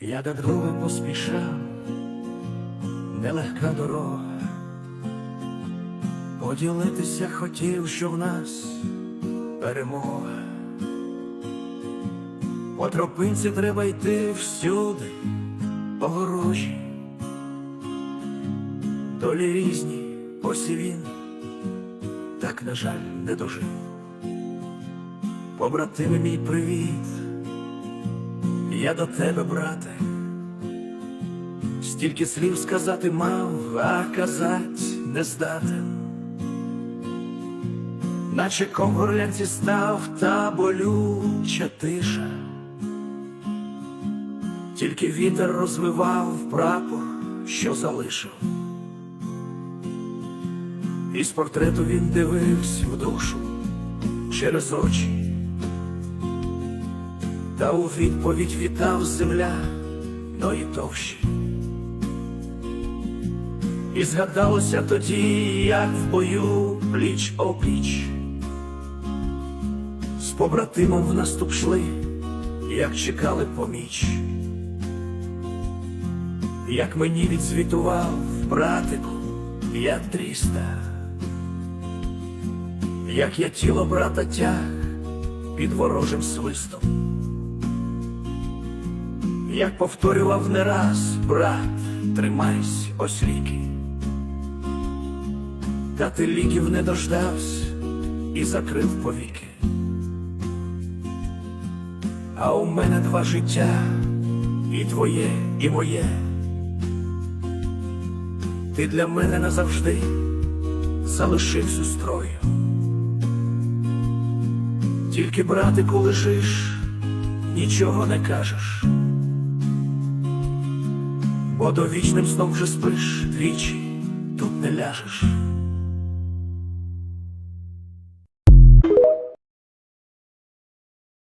Я до друга поспішав, нелегка дорога. Поділитися хотів, що в нас перемога. По тропинці треба йти всюди, огорожі. Долі різні, ось так, на жаль, не дожив. Побратими мій привіт, я до тебе, брате, стільки слів сказати мав, а казать не здатен. Наче ком горлянці став та болюча тиша, тільки вітер розвивав прапор, що залишив. Із портрету він дивився в душу через очі, та у відповідь вітав земля, і товщі. І згадалося тоді, як в бою пліч опліч. З побратимом в наступ шли, як чекали поміч. Як мені відзвітував братику, я тріста, як я тіло брата тяг під ворожим свистом, як повторював не раз, брат, тримайся, ось ліки. Та ти ліків не дождався і закрив повіки. А у мене два життя, і твоє, і моє. Ти для мене назавжди залишився строю. Тільки, братику, лежиш, нічого не кажеш, бо довічним сном вже спиш двічі, тут не ляжеш.